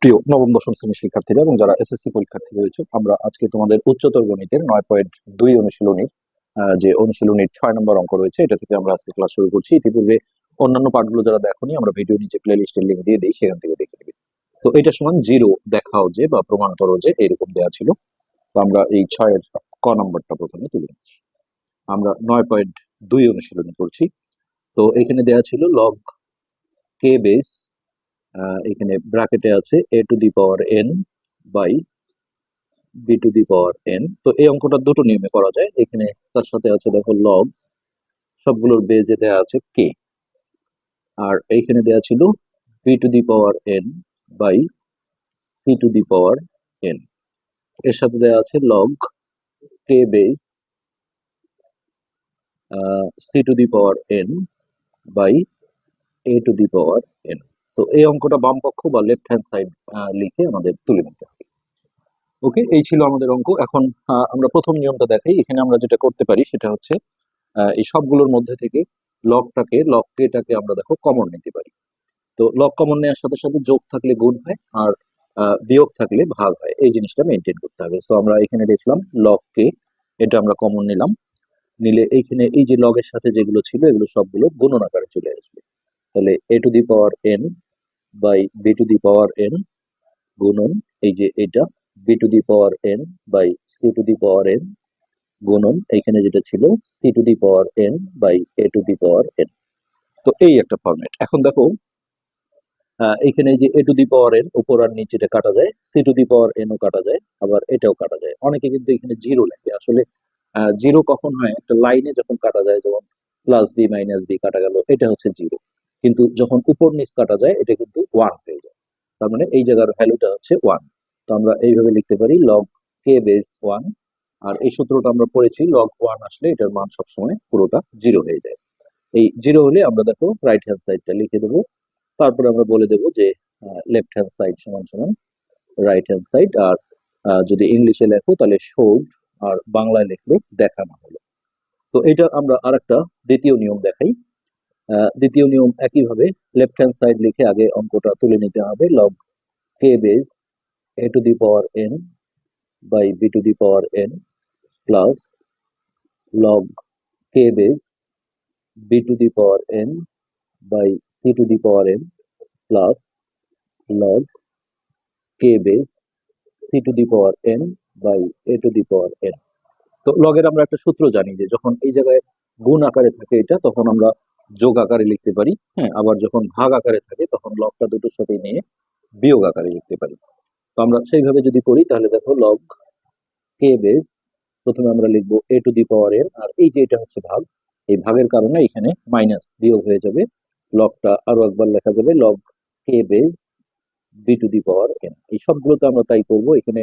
প্রিয় নবম, দশম শ্রেণির শিক্ষার্থীরা এবং যারা এসএসসি পরীক্ষার্থী রয়েছে, আমরা আজকে তোমাদের উচ্চতর গণিতের নয় পয়েন্ট দুই অনুশীলনীর যে অনুশীলনীর ছয় নম্বর অঙ্ক রয়েছে, এটা থেকে আমরা আজকে ক্লাস শুরু করছি। ইতিপূর্বে অন্যান্য পার্টগুলো যারা দেখোনি, আমরা ভিডিও নিচে প্লে লিস্টের লিঙ্ক দিয়ে দিই, সেখান থেকে দেখে নেবে। তো এটা সমান জিরো দেখাও যে বা প্রমাণ করো যে এরকম দেওয়া ছিল। তো আমরা এই ছয়ের ক নম্বরটা প্রথমে তুলে নিচ্ছি। আমরা নয় পয়েন্ট দুই অনুশীলনী করছি। তো এখানে দেওয়া ছিল লগ কে বেস এখানে ব্র্যাকেটে আছে a to the power n by b to the power n তো এই অঙ্কটা দুটো নিয়মে করা যায়। এখানে তার সাথে আছে দেখো লগ সবগুলোর বেজে দেওয়া আছে কে আর এইখানে দেওয়া ছিল b to the power n by c to the power n এর সাথে দেওয়া আছে log k base c to the power n by a to the power n তো এই অঙ্কটা বাম পক্ষ বা লেফট হ্যান্ড সাইড লিখে আমাদের তুলে নিতে হবে। ওকে এই ছিল আমাদের অঙ্ক। এখন আমরা প্রথম নিয়মটা দেখাই। এখানে আমরা যেটা করতে পারি সেটা হচ্ছে এই সবগুলোর মধ্যে থেকে লকটাকে লক কেটাকে আমরা দেখো কমন নিতে পারি। তো লক কমন নেওয়ার সাথে সাথে যোগ থাকলে গুণ হয় আর বিয়োগ থাকলে ভাগ হয়। এই জিনিসটা মেনটেন করতে হবে। সো আমরা এখানে দেখলাম লক কে এটা আমরা কমন নিলাম। নিলে এইখানে এই যে লগের সাথে যেগুলো ছিল, এগুলো সবগুলো গুণন আকারে চলে আসবে। তাহলে a to the power n by b to the power n গুণন, এই যে এটা b to the power n by c to the power n গুণন এইখানে যেটা ছিল c to the power n by a to the power n তো এই একটা ফরম্যাট এখন দেখো এই যে এ টু দি পাওয়ার এন উপর আর নিচেটা কাটা যায় সি টু দি পাওয়ার এনও কাটা যায়, আবার এটাও কাটা যায়। অনেকে কিন্তু এখানে জিরো লাগে আসলে জিরো কখন হয়? একটা লাইনে যখন কাটা যায়, যেমন প্লাস বি মাইনাস বি কাটা গেল, এটা হচ্ছে জিরো কিন্তু যখন উপর নিচ কাটা যায়, এটা কিন্তু ওয়ান হয়ে যায় তার মানে এই জায়গার ভ্যালুটা হচ্ছে ওয়ান তো আমরা এইভাবে লিখতে পারি লগ কে বেস ওয়ান আর এই সূত্রটা আমরা পড়েছি লগ ওয়ান আসলে এটার মান সবসময় পুরোটা জিরো হয়ে যায়। এই জিরো হলে আমরা দেখো রাইট হ্যান্ড সাইডটা লিখে দেবো। তারপরে আমরা বলে দেবো যে লেফট হ্যান্ড সাইড সমান সমান রাইট হ্যান্ড সাইড আর যদি ইংলিশে লেখো তাহলে শোড আর বাংলায় লিখলে দেখানো হলো। তো এটা আমরা আরেকটা দ্বিতীয় নিয়ম দেখাই। দ্বিতীয় নিয়ম একইভাবে লেফট হ্যান্ড সাইড লিখে আগে অঙ্কটা তুলে নিতে হবে। Log k base a to the power n by b to the power n plus log k base b to the power n by c to the power n plus log k base c to the power n by a to the power n তো লগের আমরা একটা সূত্র জানি যে যখন এই জায়গায় গুণ আকারে থাকে এটা, তখন আমরা যোগ আকারে লিখতে পারি হ্যাঁ আবার যখন ভাগ আকারে থাকে তখন লগটা দুটোর সাথে নিয়ে বিয়োগ আকারে লিখতে পারি। তো আমরা সেইভাবে যদি করি তাহলে দেখো লগ কে বেস প্রথমে আমরা লিখব এ টু দি পাওয়ার এন আর এই যে এটা হচ্ছে ভাগ, এই ভাগের কারণে এখানে মাইনাস বিয়োগ হয়ে যাবে লগটা আরও একবার লেখা যাবে log k base b to the power n এই সবগুলোতে আমরা তাই করব, এখানে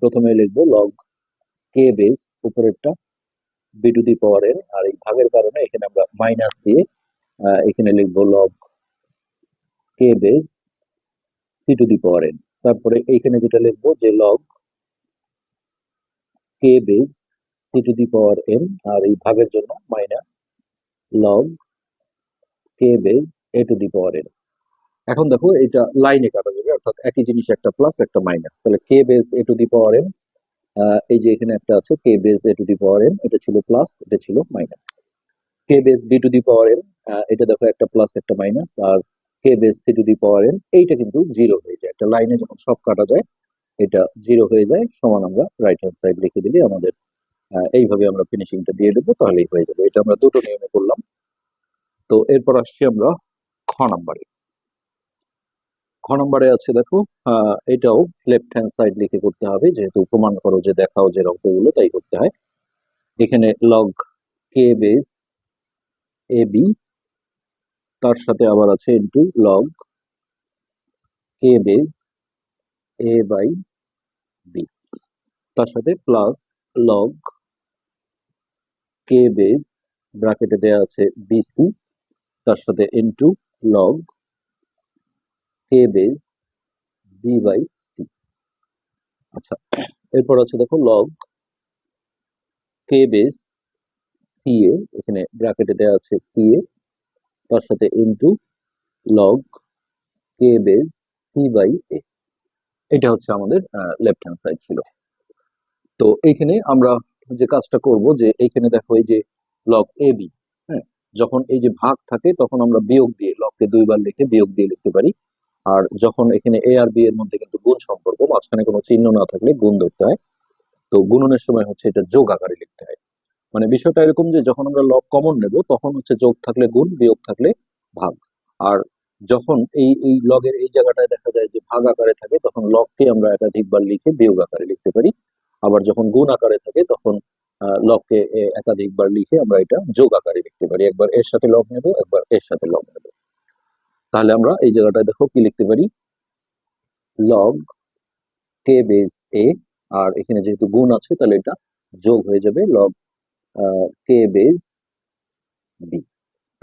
প্রথমে লিখব লগ কে বেস উপরেরটা b to the power n আর এই ভাগের কারণে এখানে আমরা মাইনাস দিয়ে এখানে লিখব log k base c to the power n তারপরে এইখানে যেটা লিখব যে log k base c to the power n আর এই ভাগের জন্য minus log k base a to the power n এখন দেখো এটা লাইনে কাটা যাবে, অর্থাৎ একই জিনিস একটা প্লাস একটা মাইনাস তাহলে k base a to the power n এই যে এখানে একটা আছে k base a to the power n এটা ছিল প্লাস এটা ছিল minus k base b to the power n এটা দেখো একটা প্লাস একটা minus R k base c to the power n এইটা কিন্তু জিরো হয়ে যায়। একটা লাইনে যখন সব কাটা যায়, এটা জিরো হয়ে যায়, সমান আমরা রাইট হ্যান্ড সাইড লিখে দিলে আমাদের এইভাবে আমরা ফিনিশিংটা দিয়ে দেবো, তাহলেই হয়ে যাবে। এটা আমরা দুটো নিয়মে করলাম। তো এরপর আসছি আমরা খ নাম্বারে। খ নম্বরে আছে, দেখো এটাও লেফট হ্যান্ড সাইড লিখে করতে হবে, যেহেতু প্রমাণ করো যে দেখাও যে অঙ্কগুলো তাই করতে হয়। এখানে log k base a b তার সাথে আবার আছে into log k base a by b তার সাথে প্লাস লগ কে বেস ব্র্যাকেটে দেওয়া আছে বিসি তার সাথে into log k base b by c আচ্ছা এরপর আছে দেখো log k base c a, এখানে ব্র্যাকেটে দেওয়া আছে সি এ, তার সাথে into log k base c by a এটা হচ্ছে আমাদের লেফট হ্যান্ড সাইড ছিল। তো এইখানে আমরা যে কাজটা করব যে এইখানে দেখো এই যে লগ এ বি হ্যাঁ? যখন এই যে ভাগ থাকে, তখন আমরা বিয়োগ দিয়ে লগকে দুইবার লিখে বিয়োগ দিয়ে লিখতে পারি। আর যখন এখানে এ আর বি এর মধ্যে কিন্তু গুণ সম্পর্ক, মাঝখানে কোনো চিহ্ন না থাকলে গুণ ধরতে হয়। তো গুণনের সময় হচ্ছে এটা যোগ আকারে লিখতে হয়। মানে বিষয়টা এরকম যে যখন আমরা লগ কমন নেব, তখন হচ্ছে যোগ থাকলে গুণ, বিয়োগ থাকলে ভাগ। আর যখন এই এই লগের এই জায়গাটায় দেখা যায় যে ভাগ আকারে থাকে, তখন লগকে আমরা একাধিকবার লিখে বিয়োগ আকারে লিখতে পারি। আবার যখন গুণ আকারে থাকে, তখন লগকে একাধিকবার লিখে আমরা এটা যোগ আকারে লিখতে পারি। একবার এর সাথে লগ নেব, একবার এর সাথে লগ নেব। তাহলে আমরা এই জায়গাটায় দেখো কি লিখতে পারি? লগ কে বেস এ আর এখানে যেহেতু গুণ আছে, তাহলে এটা যোগ হয়ে যাবে লগ কে বেস বি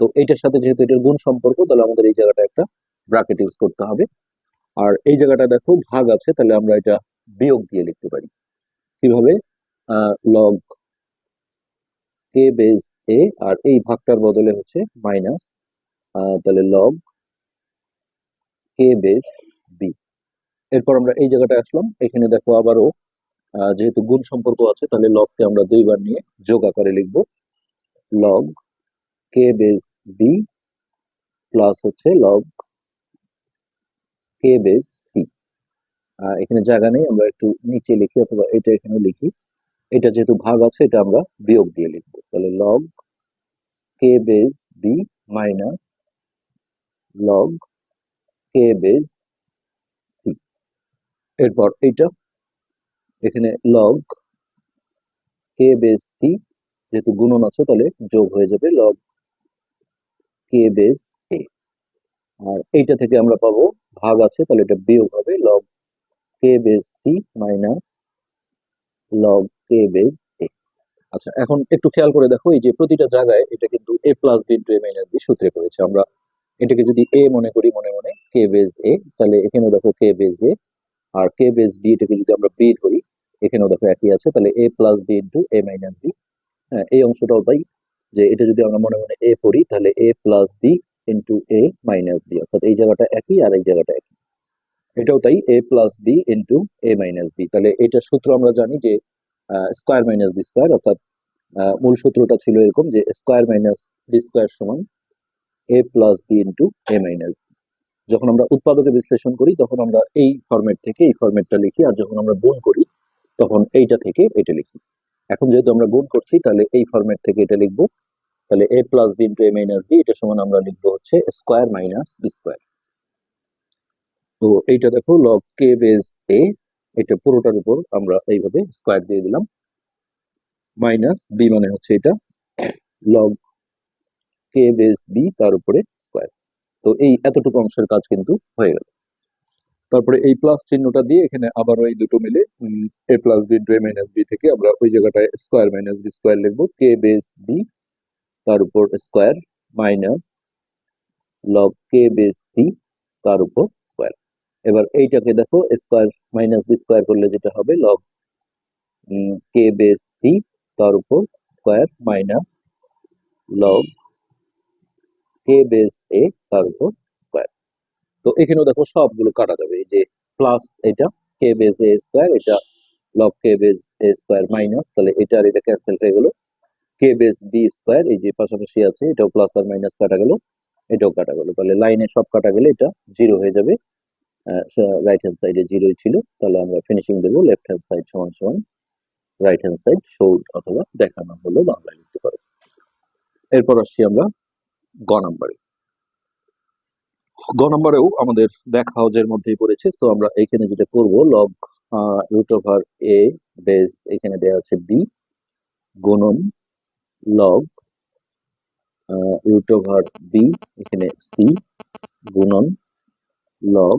তো এটার সাথে যেহেতু এটার গুণ সম্পর্ক, তাহলে আমাদের এই জায়গাটা একটা ব্র্যাকেট ইউজ করতে হবে। আর এই জায়গাটা দেখো ভাগ আছে, তাহলে আমরা এটা বিয়োগ দিয়ে লিখতে পারি। কীভাবে? লগ কে বেস এ আর এই ভাগটার বদলে হচ্ছে মাইনাস তাহলে লগ কে বেস বি এরপর আমরা এই জায়গাটা আসলাম। এখানে দেখো আবারও যেহেতু গুণ সম্পর্ক আছে, তাহলে লগকে আমরা দুইবার নিয়ে যোগ আকারে লিখব। Log k base b plus হচ্ছে লগ কে বেস সি এখানে জায়গা নেই, আমরা একটু নিচে লিখি অথবা এটা এখানে লিখি। এটা যেহেতু ভাগ আছে, এটা আমরা বিয়োগ দিয়ে লিখব। তাহলে log k base b minus log k base c এরপর এইটা, এখানে লগ কে বেস সি যেহেতু গুণন আছে, তাহলে যোগ হয়ে যাবে লগ কে বেস এ আর এইটা থেকে আমরা পাবো, ভাগ আছে, তাহলে এটা বিয়োগ হবে log k base c minus log k base a আচ্ছা এখন একটু খেয়াল করে দেখো, এই যে প্রতিটা জায়গায় এটা কিন্তু a plus b into a minus b সূত্রে করেছে। আমরা এটাকে যদি এ মনে করি, মনে মনে কে বেস এ তাহলে এখানেও দেখো কে বেস এ আর কে বেস বি এটাকে যদি আমরা বি ধরি, এখানেও দেখো একই আছে, তাহলে a plus b into a minus b হ্যাঁ এই অংশটাও তাই, যে এটা যদি আমরা মনে মনে এ পড়ি তাহলে a plus b into a minus b অর্থাৎ এই জায়গাটা একই আর এই জায়গাটা একই। এটাও তাই a plus b into a minus b তাহলে এটার সূত্র আমরা জানি যে স্কোয়ার মাইনাস বি স্কোয়ার অর্থাৎ মূল সূত্রটা ছিল এরকম যে স্কোয়ার মাইনাস বি স্কোয়ার সমান a plus b into a minus b যখন আমরা উৎপাদকে বিশ্লেষণ করি, তখন আমরা এই ফরম্যাট থেকে এই ফরম্যাটটা লিখি, আর যখন আমরা গুণ করি, তখন এইটা থেকে এটা লিখি। এখন যেহেতু আমরা গুণ করছি, তাহলে এই ফরম্যাট থেকে এটা লিখব। তাহলে a plus b into a minus b এটা সমান আমরা লিখব হচ্ছে স্কোয়ার মাইনাস বি স্কোয়ার তো এইটা দেখো লগ কে বেস এ এটা পুরোটার উপর আমরা এইভাবে স্কোয়ার দিয়ে দিলাম। মাইনাস বি মানে হচ্ছে এটা। লগ কে বেস বি তার উপরে স্কোয়ার তো এই এতটুকু অংশের কাজ কিন্তু হয়ে গেল। তারপরে এই প্লাস চিহ্নটা দিয়ে এখানে আবারও এই দুটো মিলে a plus b a minus b থেকে আমরা ওই জায়গাটায় স্কোয়ার মাইনাস বি স্কোয়ার লিখব কে বেস বি তার উপর square minus log k base c তার উপর স্কোয়ার এবার এইটাকে দেখো স্কোয়ার মাইনাস বি স্কোয়ার করলে যেটা হবে লগ কে বেস সি তার উপর square minus log k base a তার উপর স্কোয়ার তো এখানেও দেখো সবগুলো কাটা যাবে। এই যে প্লাস এটা কে বেস এ স্কোয়ার এটা log k base a square minus তাহলে এটা আর এটা ক্যান্সেল হয়ে গেল। কে বেস বি স্কোয়ার এই যে পাশাপাশি আছে, এটাও প্লাস আর মাইনাস কাটা গেল, এটাও কাটা গেল। তাহলে লাইনে সব কাটা গেলে এটা জিরো হয়ে যাবে। রাইট হ্যান্ড সাইডে জিরোই ছিল, তাহলে আমরা ফিনিশিং দেবো লেফট হ্যান্ড সাইড সমান সমান রাইট হ্যান্ড সাইড শোড অথবা দেখানো হলো বাংলায় লিখতে পারো। এরপর আসছি আমরা গ নাম্বারে। গ নাম্বারেও আমাদের দেখা হাউজের মধ্যেই পড়েছে সো আমরা এখানে যেটা করব log root over a base এখানে দেওয়া আছে বি গুণন লগ রুট ওভার বি এখানে সি গুণন log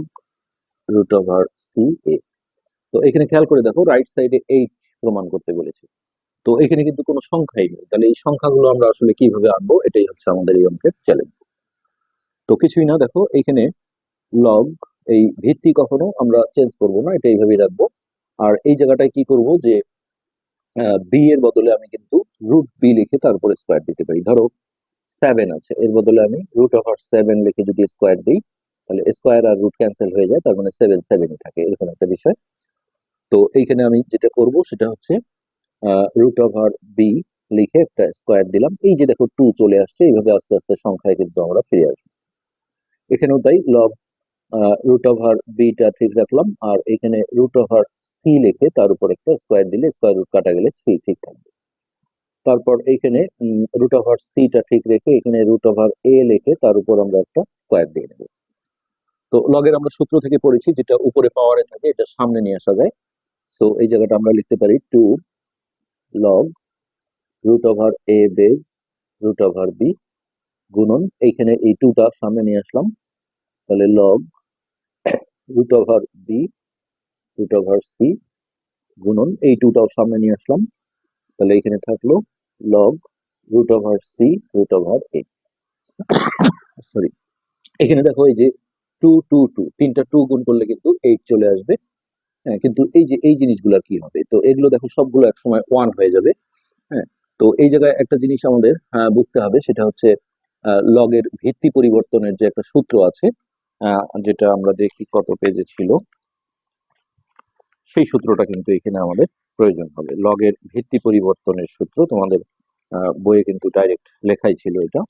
root over c a তো এখানে খেয়াল করে দেখো রাইট সাইডে এইট প্রমাণ করতে বলেছে। তো এখানে কিন্তু কোনো সংখ্যাই নেই। তাহলে এই সংখ্যাগুলো আমরা আসলে কীভাবে আনব এটাই হচ্ছে আমাদের এই অঙ্কের চ্যালেঞ্জ তো কিছুই না, দেখো, এখানে লগ এই ভিত্তি কখনো আমরা চেঞ্জ করব না, এটা এইভাবেই রাখব। আর এই জায়গাটায় কি করব যে বি এর বদলে আমি কিন্তু রুট বি লিখে তার উপরে স্কোয়ার দিতে পারি। ধরো সেভেন আছে, এর বদলে আমি রুট ওভার সেভেন লিখে যদি স্কোয়ার দিই, তাহলে স্কোয়ার আর রুট ক্যান্সেল হয়ে যায়, তার মানে সেভেন সেভেনই থাকে, এরকম একটা বিষয়। তো এইখানে আমি যেটা করব, সেটা হচ্ছে রুট ওভার বি লিখে একটা স্কোয়ার দিলাম। এই যে দেখো টু চলে আসছে, এইভাবে আস্তে আস্তে সংখ্যায় কিন্তু আমরা ফিরে আসব। এখানেও তাই লব রুট ওভার বিটা ঠিক রাখলাম, আর এখানে রুট ওভার সি লিখে তার উপর একটা স্কোয়ার দিলে স্কোয়ার রুট কাটা গেলে সি ঠিক থাকবে। তারপর এইখানে রুট ওভার সিটা ঠিক রেখে এখানে রুট ওভার এ লিখে তার উপর আমরা একটা স্কোয়ার দিয়ে নেব। তো লগের আমরা সূত্র থেকে পড়েছি, যেটা উপরে পাওয়ারে থাকে, এটা সামনে নিয়ে আসা যায়। সো এই জায়গাটা আমরা লিখতে পারি two log root over a base root over b গুণন। এইখানে এই টুটা সামনে নিয়ে আসলাম। তাহলে log root over b root over c গুণন। এই টুটাও সামনে নিয়ে আসলাম। তাহলে এখানে থাকল log root over c root over a sorry এখানে দেখো এই যে টু টু টু তিনটা টু গুণ করলে কিন্তু এইট চলে আসবে। হ্যাঁ কিন্তু এই যে এই জিনিসগুলো কি হবে? তো এগুলো দেখো সবগুলো একসময় ওয়ান হয়ে যাবে। হ্যাঁ তো এই জায়গায় একটা জিনিস আমাদের আহ, বুঝতে হবে সেটা হচ্ছে লগের ভিত্তি পরিবর্তনের যে একটা সূত্র আছে যেটা আমরা দেখি কত পেজে ছিল সেই সূত্রটা কিন্তু এখানে আমাদের প্রয়োজন হবে। লগের ভিত্তি পরিবর্তনের সূত্র তোমাদের বইয়ে কিন্তু ডাইরেক্ট লেখাই ছিল এটা।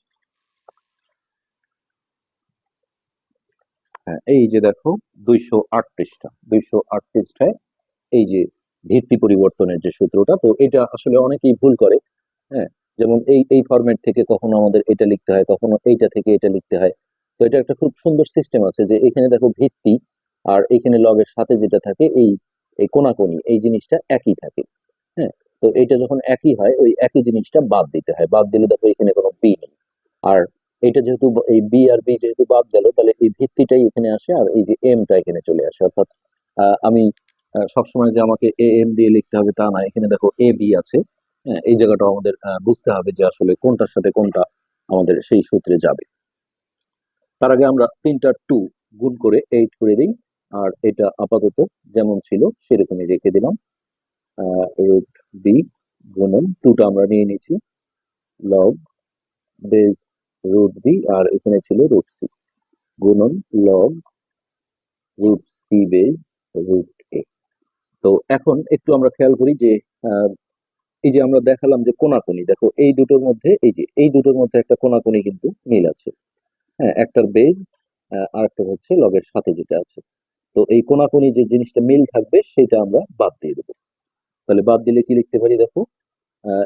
হ্যাঁ এই যে দেখো দুইশো আট পৃষ্ঠা, দুইশো আট এই যে ভিত্তি পরিবর্তনের যে সূত্রটা, তো এটা আসলে অনেকেই ভুল করে হ্যাঁ যেমন এই এই ফরম্যাট থেকে কখনো আমাদের এটা লিখতে হয়, কখনো এইটা থেকে এটা লিখতে হয়, তো এটা একটা খুব সুন্দর সিস্টেম আছে যে এখানে দেখো ভিত্তি আর এখানে লগের সাথে যেটা থাকে এই এই কোনাকুনি, এই জিনিসটা একই থাকে হ্যাঁ তো এটা যখন একই হয়, ওই একই জিনিসটা বাদ দিতে হয়, বাদ দিলে দেখো এখানে কোনো বি নেই, আর এটা যেহেতু এই বি আর বি যেহেতু বাদ গেল, তাহলে এই ভিত্তিটাই এখানে আসে আর এই যে এমটা এখানে চলে আসে। অর্থাৎ আমি সবসময় যে আমাকে এ এম দিয়ে লিখতে হবে তা না, এখানে দেখো এ বি আছে। হ্যাঁ এই জায়গাটা আমাদের বুঝতে হবে যে আসলে কোনটার সাথে কোনটা আমাদের সেই সূত্রে যাবে। তার আগে আমরা তিনটা টু গুণ করে এইট করে দিই, আর এটা আপাতত যেমন ছিল সেরকমই রেখে দিলাম। রুট বি গুণন টুটা আমরা নিয়ে নিয়েছি লগ বেস রুট বি আর এখানে ছিল রুট সি গুণন log root c base root a তো এখন একটু আমরা খেয়াল করি যে এই যে আমরা দেখালাম যে কোনাকুনি দেখো এই দুটোর মধ্যে এই যে এই দুটোর মধ্যে একটা কোনাকুনি কিন্তু মিল আছে। হ্যাঁ একটার বেস আর একটা হচ্ছে লগের সাথে যেটা আছে। তো এই কোনাকুনি যে জিনিসটা মিল থাকবে সেটা আমরা বাদ দিয়ে দেবো। তাহলে বাদ দিলে কি লিখতে পারি দেখো? আহ,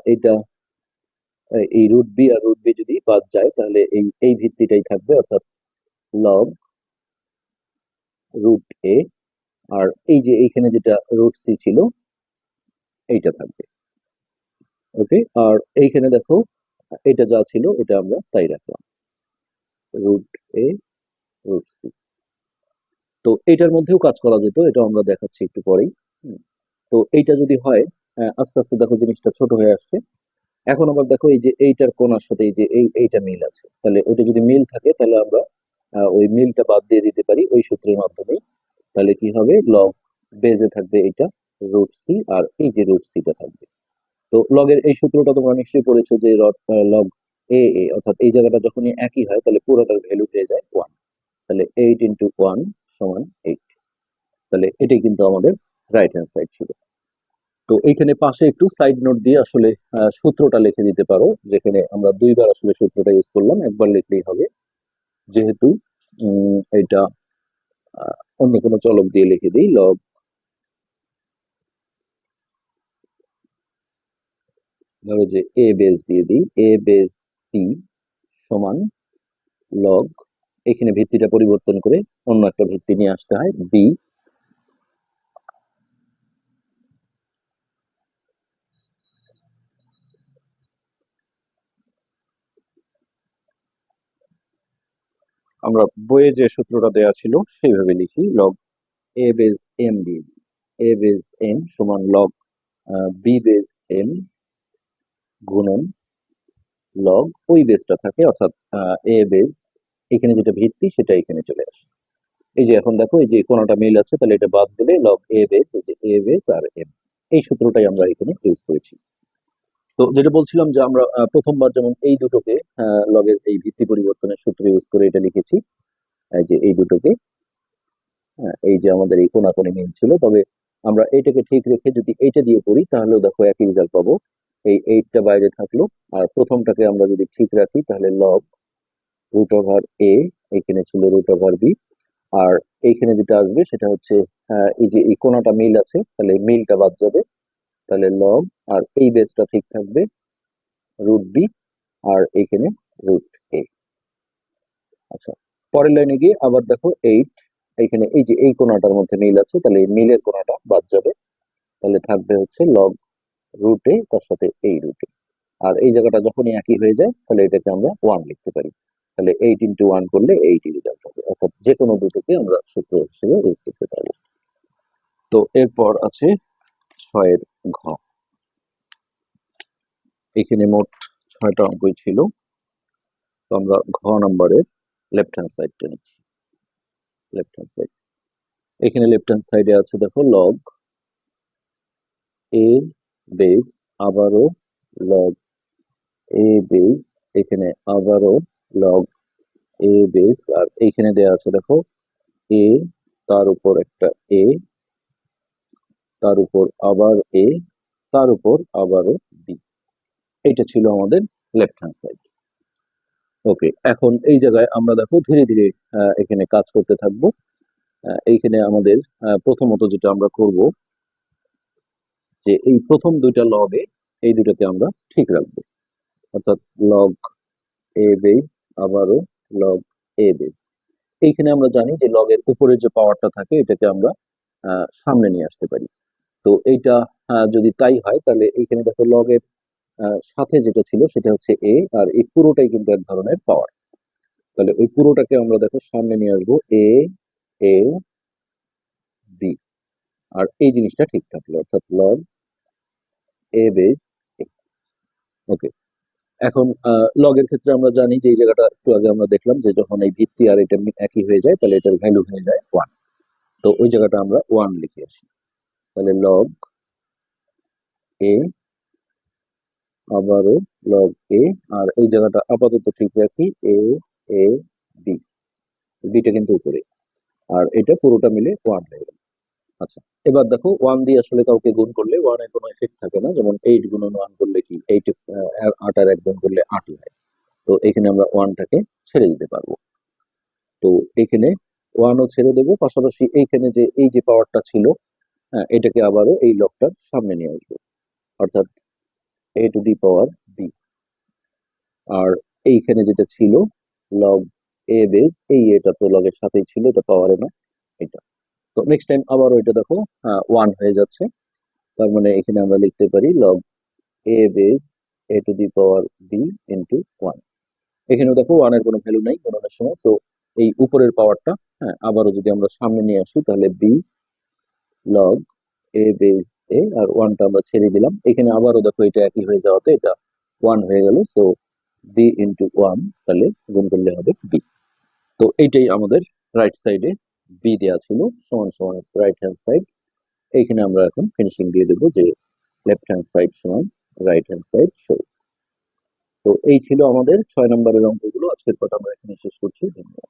এই রুট বি আর রুট বি যদি বাদ যায়, তাহলে এই এই ভিত্তিটাই থাকবে, অর্থাৎ লগ রুট এ আর এই যে এইখানে যেটা রুট সি ছিল, এইটা থাকবে। ওকে আর এইখানে দেখো, এটা যা ছিল, এটা আমরা তাই রাখলাম। রুট এ রুট সি তো এটার মধ্যেও কাজ করা যেত এটা আমরা দেখাচ্ছি একটু পরেই। তো এইটা যদি হয় আস্তে আস্তে দেখো জিনিসটা ছোট হয়ে আসছে। এখন আবার দেখো এই যে এইটার কোনার সাথে এই যে এই, এইটা মিল আছে। তাহলে ওইটা যদি মিল থাকে, তাহলে আমরা ওই মিলটা বাদ দিয়ে দিতে পারি ওই সূত্রের মাধ্যমে। তাহলে কি হবে? লগ বেজে থাকবে এইটা রুট সি আর এই যে রুট সিটা থাকবে। তো লগের এই সূত্রটা তোমরা নিশ্চয়ই পড়েছো যে লগ এ এ অর্থাৎ এই জায়গাটা যখনই একই হয়, তাহলে পুরোটার ভ্যালু হয়ে যায় ওয়ান তাহলে এইট ইন্টু ওয়ান সমান এইট তাহলে এটাই কিন্তু আমাদের রাইট হ্যান্ড সাইড ছিল। তো এইখানে পাশে একটু সাইড নোট দিয়ে আসলে সূত্রটা লিখে দিতে পারো, যেখানে আমরা দুইবার আসলে সূত্রটা ইউজ করলাম, একবার লিখলেই হবে। যেহেতু এটা অন্য কোনো চলক দিয়ে লিখে দিই লগ ধরো যে এ বেস দিয়ে দিই এ বেস পি সমান লগ এখানে ভিত্তিটা পরিবর্তন করে অন্য একটা ভিত্তি নিয়ে আসতে হয় বি আমরা বইয়ে যে সূত্রটা দেওয়া ছিল, সেইভাবে লিখি লগ এ বেস এম দিয়ে দিই এ বেস এম সমান লগ বি বেস এম গুণন লগ ওই বেসটা থাকে, অর্থাৎ এ বেস এখানে যেটা ভিত্তি সেটা এখানে চলে আসে। এই যে এখন দেখো, এই যে কোনটা মিল আছে, তাহলে এটা বাদ দিলে লগ এ বেস এই যে এ বেস আর এম এই সূত্রটাই আমরা এখানে ইউজ করেছি। তো যেটা বলছিলাম যে আমরা প্রথমবার যেমন এই দুটোকে লগের এই ভিত্তি পরিবর্তনের সূত্র ইউজ করে এটা লিখেছি। যে এই দুটোকে এই যে আমাদের এই কোনাকুনি মিল ছিল। তবে আমরা এইটাকে ঠিক রেখে যদি এইটা দিয়ে পড়ি তাহলেও দেখো একই রেজাল্ট পাবো। এই এইটটা বাইরে থাকল। আর প্রথমটাকে আমরা যদি ঠিক রাখি, তাহলে লগ রুট ওভার এ এখানে ছিল রুট ওভার বি আর এইখানে যেটা আসবে, সেটা হচ্ছে এই যে এই কোনাটা মিল আছে, তাহলে মিলটা বাদ যাবে। তাহলে লগ আর এই বেসটা ঠিক থাকবে রুট বি আর এইখানে রুট এ আচ্ছা পরের লাইনে গিয়ে আবার দেখো এইট এইখানে এই যে এই কোণাটার মধ্যে মিল আছে, তাহলে এই মিলের কোণাটা বাদ যাবে। তাহলে থাকবে হচ্ছে লগ রুটে তার সাথে এই রুটে আর এই জায়গাটা যখনই একই হয়ে যায়, তাহলে এটাকে আমরা ওয়ান লিখতে পারি। তাহলে এইট ইন্টু ওয়ান করলে এইটি রেজাল্ট হবে। অর্থাৎ যে কোনো দুটোকে আমরা সূত্র হিসেবে ইউজ করতে পারব। তো এরপর আছে ছয়ের ঘ এখানে মোট ছয়টা অঙ্কই ছিল। তো আমরা ঘ নম্বরের লেফট হ্যান্ড সাইডটা নিচ্ছি। লেফট হ্যান্ড সাইড এখানে লেফট হ্যান্ড সাইডে আছে দেখো লগ এ বেস আবারও লগ এ বেস এখানে আবারও লগ এ বেস আর এইখানে দেওয়া আছে দেখো এ তার উপর একটা এ তার উপর আবার এ তার উপর আবারও বি এইটা ছিল আমাদের লেফট হ্যান্ড সাইড ওকে এখন এই জায়গায় আমরা দেখো ধীরে ধীরে এখানে কাজ করতে থাকব। এইখানে আমাদের প্রথমত যেটা আমরা করব, যে এই প্রথম দুইটা লগে এই দুটাকে আমরা ঠিক রাখব। অর্থাৎ লগ এ বেস আবারও লগ এ বেস এইখানে আমরা জানি যে লগের উপরে যে পাওয়ারটা থাকে, এটাকে আমরা সামনে নিয়ে আসতে পারি। তো এইটা যদি তাই হয়, তাহলে এইখানে দেখো লগের সাথে যেটা ছিল সেটা হচ্ছে এ আর এই পুরোটাই কিন্তু এক ধরনের পাওয়ার তাহলে ওই পুরোটাকে আমরা দেখো সামনে নিয়ে আসব এ এ বি আর এই জিনিসটা ঠিক থাকল, অর্থাৎ লগ এ বেস ওকে এখন লগের ক্ষেত্রে আমরা জানি যে এই জায়গাটা একটু আগে আমরা দেখলাম যে যখন এই ভিত্তি আর এটা একই হয়ে যায়, তাহলে এটার ভ্যালু হয়ে যায় ওয়ান তো ওই জায়গাটা আমরা ওয়ান লিখে আসি। তাহলে লগ এ আবারও লগ এ আর এই জায়গাটা আপাতত ঠিক রাখি এ এ বি বিটা কিন্তু উপরে। আর এটা পুরোটা মিলে ওয়ান হয়ে গেল। আচ্ছা এবার দেখো ওয়ান দিয়ে আসলে কাউকে গুণ করলে ওয়ানের কোনো এফেক্ট থাকে না। যেমন এইট গুণন ওয়ান করলে কি? এইট আট আর এক গুণ করলে আটই হয়। তো এখানে আমরা ওয়ানটাকে ছেড়ে দিতে পারব। তো এখানে ওয়ানও ছেড়ে দেবো। পাশাপাশি এইখানে যে, এই যে পাওয়ারটা ছিল হ্যাঁ এটাকে আবারও এই লকটার সামনে নিয়ে আসব। অর্থাৎ এ টু দি পাওয়ার বি আর এইখানে যেটা ছিল লগ এ বেস এই এটা তো লগের সাথেই ছিল, এটা পাওয়ারে না, এটা। তো নেক্সট টাইম আবারও এটা দেখো হ্যাঁ ওয়ান হয়ে যাচ্ছে। তার মানে এখানে আমরা লিখতে পারি log a base a to the power b into one এখানেও দেখো ওয়ানের কোনো ভ্যালু নেই, গণনার সময়। তো এই উপরের পাওয়ারটা হ্যাঁ আবারও যদি আমরা সামনে নিয়ে আসি, তাহলে b log a base a আর ওয়ানটা আমরা ছেড়ে দিলাম। এখানে আবারও দেখো এটা একই হয়ে যাওয়াতে এটা ওয়ান হয়ে গেল সো বি ইন্টু ওয়ান তাহলে গুণ করলে হবে বি তো এইটাই আমাদের রাইট সাইডে বি দেওয়া ছিল, সমান সমান রাইট হ্যান্ড সাইড এইখানে আমরা এখন ফিনিশিং দিয়ে দেবো যে লেফট হ্যান্ড সাইড সমান রাইট হ্যান্ড সাইড শো তো এই ছিল আমাদের ছয় নম্বরের অঙ্কগুলো। আজকের কথা আমরা এখানে শেষ করছি। ধন্যবাদ।